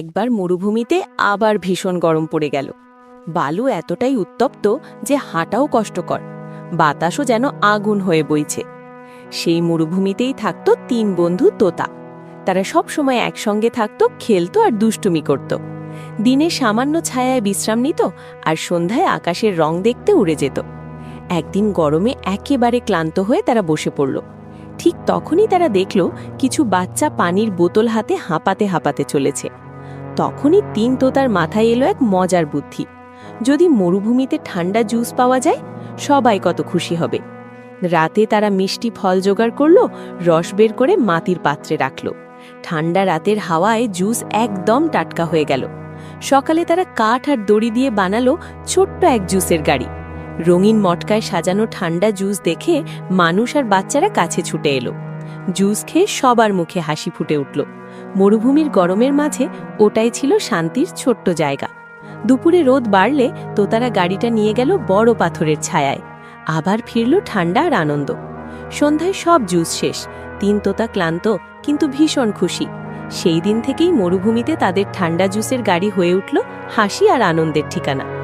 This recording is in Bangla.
একবার মরুভূমিতে আবার ভীষণ গরম পড়ে গেল। বালু এতটাই উত্তপ্ত যে হাঁটাও কষ্টকর। বাতাসও যেন আগুন হয়ে বইছে। সেই মরুভূমিতেই থাকতো তিন বন্ধু তোতা। তারা সব সময় একসঙ্গে থাকতো, খেলতো আর দুষ্টুমি করত। দিনে সামান্য ছায়ায় বিশ্রাম নিত আর সন্ধ্যায় আকাশের রং দেখতে উড়ে যেত। একদিন গরমে একেবারে ক্লান্ত হয়ে তারা বসে পড়ল। ঠিক তখনই তারা দেখল কিছু বাচ্চা পানির বোতল হাতে হাঁপাতে হাঁপাতে চলেছে। তখনই তিন তোতার মাথায় এলো এক মজার বুদ্ধি। যদি মরুভূমিতে ঠান্ডা জুস পাওয়া যায়, সবাই কত খুশি হবে। রাতে তারা মিষ্টি ফল জোগাড় করল, রস বের করে মাটির পাত্রে রাখল। ঠান্ডা রাতের হাওয়ায় জুস একদম টাটকা হয়ে গেল। সকালে তারা কাঠ আর দড়ি দিয়ে বানালো ছোট্ট এক জুসের গাড়ি। রঙিন মটকায় সাজানো ঠান্ডা জুস দেখে মানুষ আর বাচ্চারা কাছে ছুটে এলো। জুস খেয়ে সবার মুখে হাসি ফুটে উঠল। মরুভূমির গরমের মাঝে ওটাই ছিল শান্তির ছোট্ট জায়গা। দুপুরে রোদ বাড়লে তোতারা গাড়িটা নিয়ে গেল বড় পাথরের ছায়ায়। আবার ফিরল ঠান্ডা আর আনন্দ। সন্ধ্যায় সব জুস শেষ। তিন তোতা ক্লান্ত, কিন্তু ভীষণ খুশি। সেই দিন থেকেই মরুভূমিতে তাদের ঠান্ডা জুসের গাড়ি হয়ে উঠল হাসি আর আনন্দের ঠিকানা।